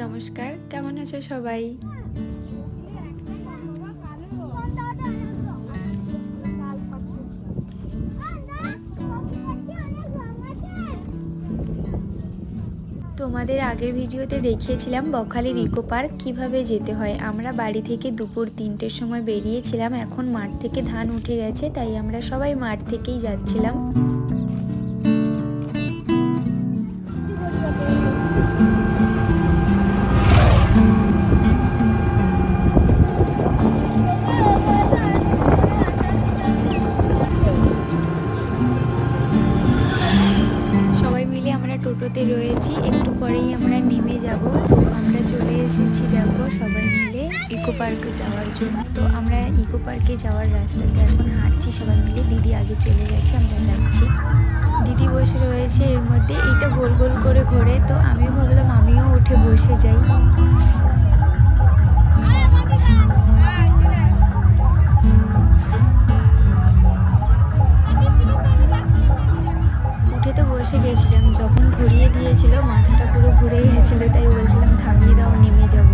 নমস্কার, কেমন আছো সবাই? তোমাদের আগের ভিডিওতে দেখিয়েছিলাম বকখালির ইকো পার্ক, কীভাবে যেতে হয়। আমরা বাড়ি থেকে দুপুর তিনটের সময় বেরিয়েছিলাম, এখন মাঠ থেকে ধান উঠে গেছে, তাই আমরা সবাই মাঠ থেকেই যাচ্ছিলাম। এসেছি দেখো সবাই মিলে ইকো পার্কে যাওয়ার জন্য। তো আমরা ইকো পার্কে যাওয়ার রাস্তাতে এখন হাঁটছি সবাই মিলে। দিদি আগে চলে গেছে, আমরা যাচ্ছি। দিদি বসে রয়েছে এর মধ্যে। এটা গোল গোল করে ঘোরে, তো আমি ভাবলাম আমিও উঠে বসে যাই। বসে গিয়েছিলাম। যখন ঘুরিয়ে দিয়েছিল, মাথাটা পুরো ঘুরে গেছিল তাই বলছিলাম থামিয়ে দাও, নেমে যাব।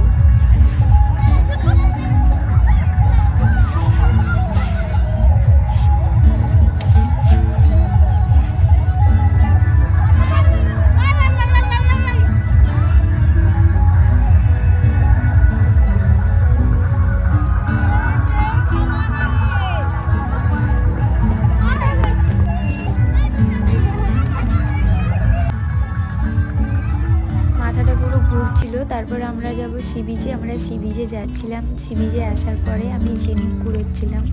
তারপর আমরা যাব সি বিচে, আমরা সি বিচে যাচ্ছিলাম। সি বিচে আসার পরে আমি ঝিনুক কুড়োচ্ছিলাম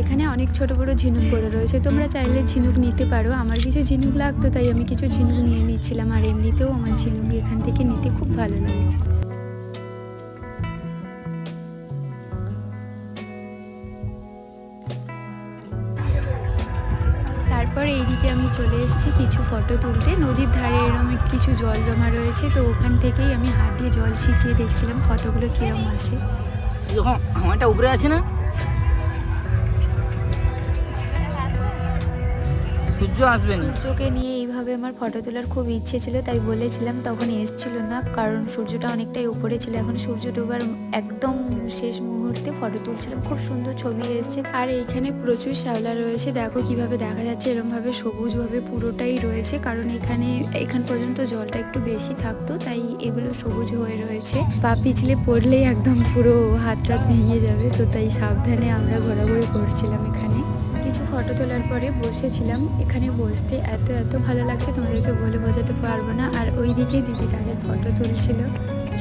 এখানে অনেক ছোট বড় ঝিনুক পড়ে রয়েছে। তোমরা চাইলে ঝিনুক নিতে পারো। আমার কিছু ঝিনুক লাগতো, তাই আমি কিছু ঝিনুক নিয়ে নিচ্ছিলাম। আর এমনিতেও আমার ঝিনুক এখান থেকে নিতে খুব ভালো লাগে। চলে এসেছি কিছু ফটো তুলতে। নদীর ধারে এরকম কিছু জল জমা রয়েছে, তো ওখান থেকেই আমি হাত দিয়ে জল ছিটিয়ে দেখছিলাম ফটোগুলো কিরম আসে যখন আমারটা উপরে আছে না? সূর্য আসবে না। সূর্যকে নিয়ে এইভাবে আমার ফটো তোলার খুব ইচ্ছে ছিল, তাই বলেছিলাম তখন এসছিল না, কারণ সূর্যটা অনেকটাই উপরে ছিল। এখন সূর্য ডোবার একদম শেষ মুহূর্তে ফটো তুলছিলাম। খুব সুন্দর ছবি এসেছে। আর এইখানে প্রচুর শ্যাওলা রয়েছে। দেখো কীভাবে দেখা যাচ্ছে, এরমভাবে সবুজভাবে পুরোটাই রয়েছে। কারণ এখানে, এখান পর্যন্ত জলটা একটু বেশি থাকতো, তাই এগুলো সবুজ হয়ে রয়েছে। পা পিছলে পড়লেই একদম পুরো হাত টাত ভেঙে যাবে, তো তাই সাবধানে আমরা ঘোরাঘুরি করছিলাম এখানে। কিছু ফটো তোলার পরে বসেছিলাম। এখানে বসতে এত এত ভালো লাগছে, তোমাদেরকে বলে বোঝাতে পারব না। আর ওইদিকে দিদি তাদের ফটো তুলছিল।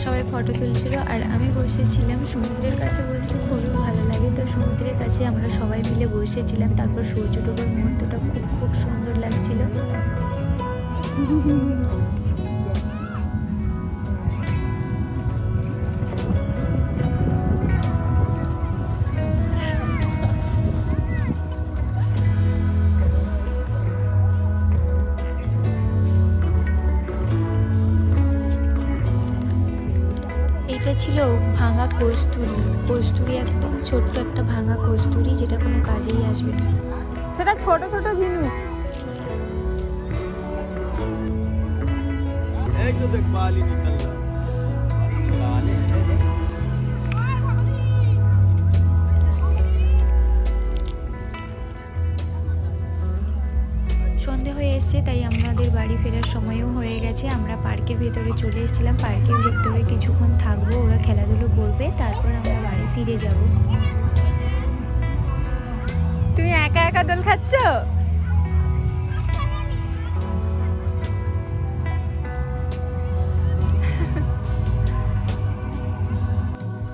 সবাই ফটো তুলছিল। আর আমি বসেছিলাম সমুদ্রের কাছে বসতে, খুবই ভালো লাগে। তো সমুদ্রের কাছে আমরা সবাই মিলে বসেছিলাম। তারপর সূর্য ডোবার মুহূর্তটা খুব খুব সুন্দর লাগছিল। ছিল ভাঙা কস্তুরি কস্তুরি একদম ছোট্ট একটা ভাঙা কস্তুরি যেটা কোনো কাজেই আসবে না সেটা ছোট ছোট ঝিনুক एक तो देख बाल ही निकल रहा সন্ধে হয়ে এসছে তাই আমাদের বাড়ি ফেরার সময়ও হয়ে গেছে। আমরা পার্কের ভেতরে চলে এসেছিলাম। পার্কের ভেতরে কিছুক্ষণ থাকব ওরা খেলাধুলো করবে তারপর আমরা বাড়ি ফিরে যাব। তুমি একা একা দোল খাচ্ছ?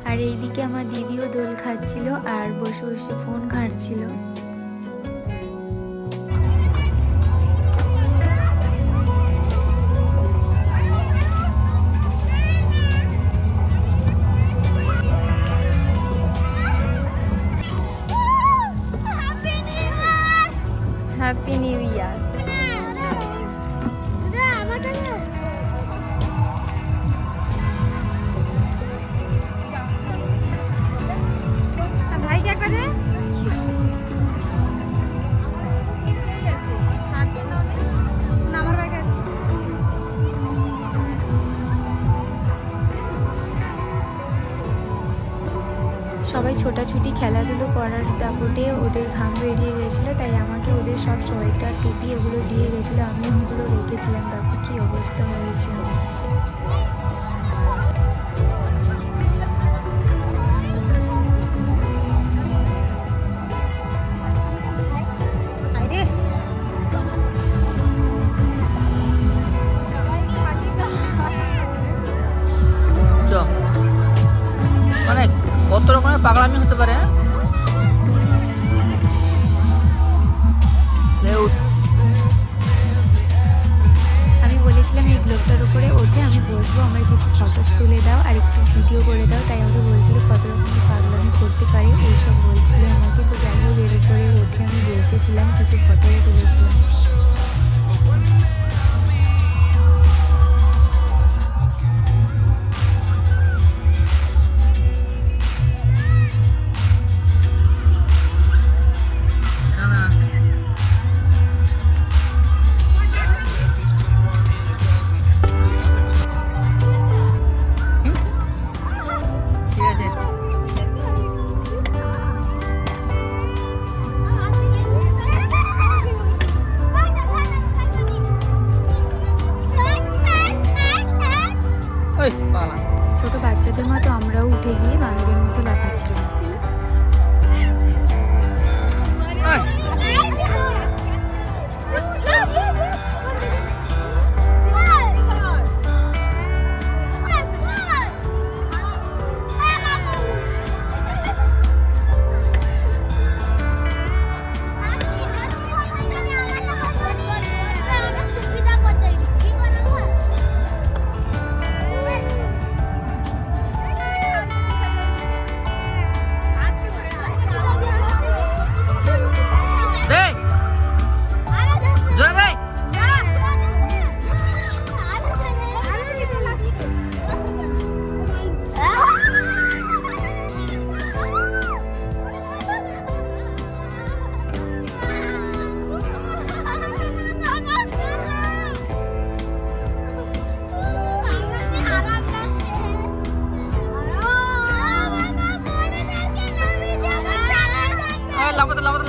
আর এইদিকে আমার দিদিও দোল খাচ্ছিল আর বসে বসে ফোন ঘাঁটছিল। ছোটাছুটি, খেলাধুলো করার দাপটে ওদের ঘাম বেরিয়ে গেছিল, তাই আমাকে ওদের সব সোয়েটার, টুপি এগুলো দিয়ে গেছিল আমি ওগুলো রেখেছিলাম। তারপর কী অবস্থা হয়েছে কত রকমের পাগলামি হতে পারে হ্যাঁ? আমি বলেছিলাম এই গ্লোবটার উপরে ওঠে, আমি বসবো আমার কিছু ফটোস তুলে দাও, আর একটু ভিডিও করে দাও। তাই আমাকে বলছিল কত রকমের পাগলামি করতে পারি, এইসব বলছিল আমাকে। তো যাই হোক, এর উপরে উঠে আমি বসেছিলাম, কিছু ফটোও তুলেছিলাম।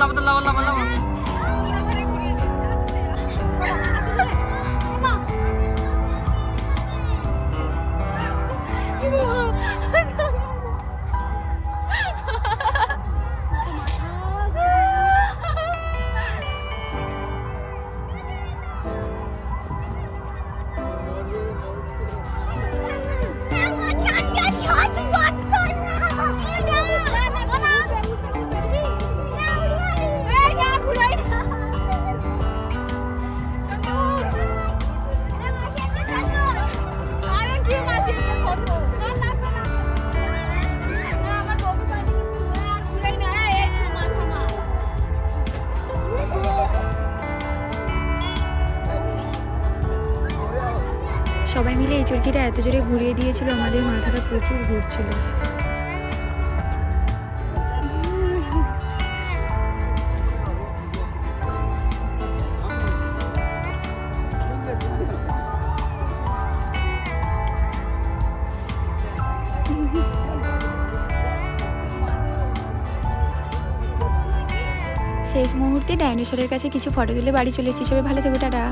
লাফাতে লাফাতে সবাই মিলে এই চরকিটা এত জোরে ঘুরিয়ে দিয়েছিল, আমাদের মাথাটা প্রচুর ঘুরছিল। শেষ মুহূর্তে ডাইনোসরের কাছে কিছু ফটো তুলে বাড়ি চলে এসেছি, সবাই ভালো থেকো, টাটা।